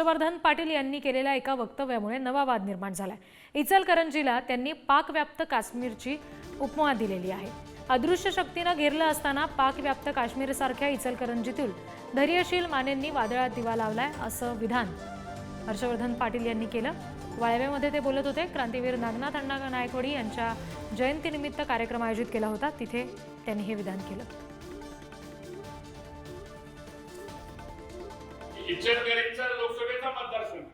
हर्षवर्धन पाटील यांनी केलेल्या एका वक्तव्यामुळे नवा वाद निर्माण झालाय. इचलकरंजीला त्यांनी पाकव्याप्त काश्मीरची उपमा दिलेली आहे. अदृश्य शक्तीनं घेरलं असताना पाकव्याप्त काश्मीरसारख्या इचलकरंजीतील धैर्यशील मानेंनी वादळात दिवा लावलाय असं विधान हर्षवर्धन पाटील यांनी केलं. वाळव्यामध्ये ते बोलत होते क्रांतीवीर नागनाथ अण्णा नायकवडी यांच्या जयंतीनिमित्त कार्यक्रम आयोजित केला होता. तिथे त्यांनी हे विधान केलं. इचलकरंजीचा लोकसभेचा मतदारसंघ.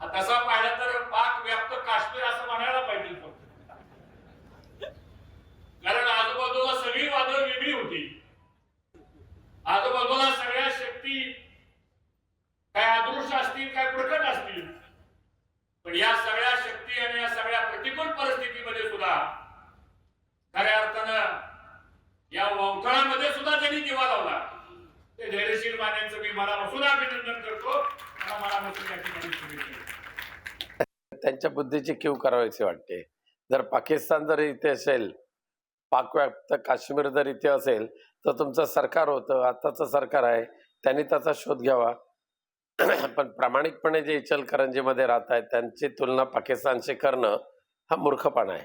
हा तसा पाहिला तर पाक व्याप्त काश्मीर असं म्हणायला पाहिजे फक्त. कारण आजूबाजूला सगळी वादळ वेगळी होती. आजूबाजूला सगळ्या शक्ती काय अदृश्य असतील काय प्रकट असतील. पण या सगळ्या शक्ती आणि या सगळ्या प्रतिकूल परिस्थितीमध्ये सुद्धा खऱ्या अर्थानं या वंथळामध्ये सुद्धा त्यांनी दिवा लावला ते धैर्यशील मान्यांचं मी मनापासून अभिनंदन करतो. मला मनापासून या ठिकाणी शुभेच्छा त्यांच्या बुद्धीची क्यू करावीशी वाटते. जर पाकिस्तान जर इथे असेल पाकव्याप्त काश्मीर जर इथे असेल तर तुमचं सरकार होतं आताचं सरकार आहे त्यांनी त्याचा शोध घ्यावा. पण प्रामाणिकपणे जे इचलकरंजीमध्ये राहत आहेत त्यांची तुलना पाकिस्तानशी करणं हा मूर्खपणा आहे.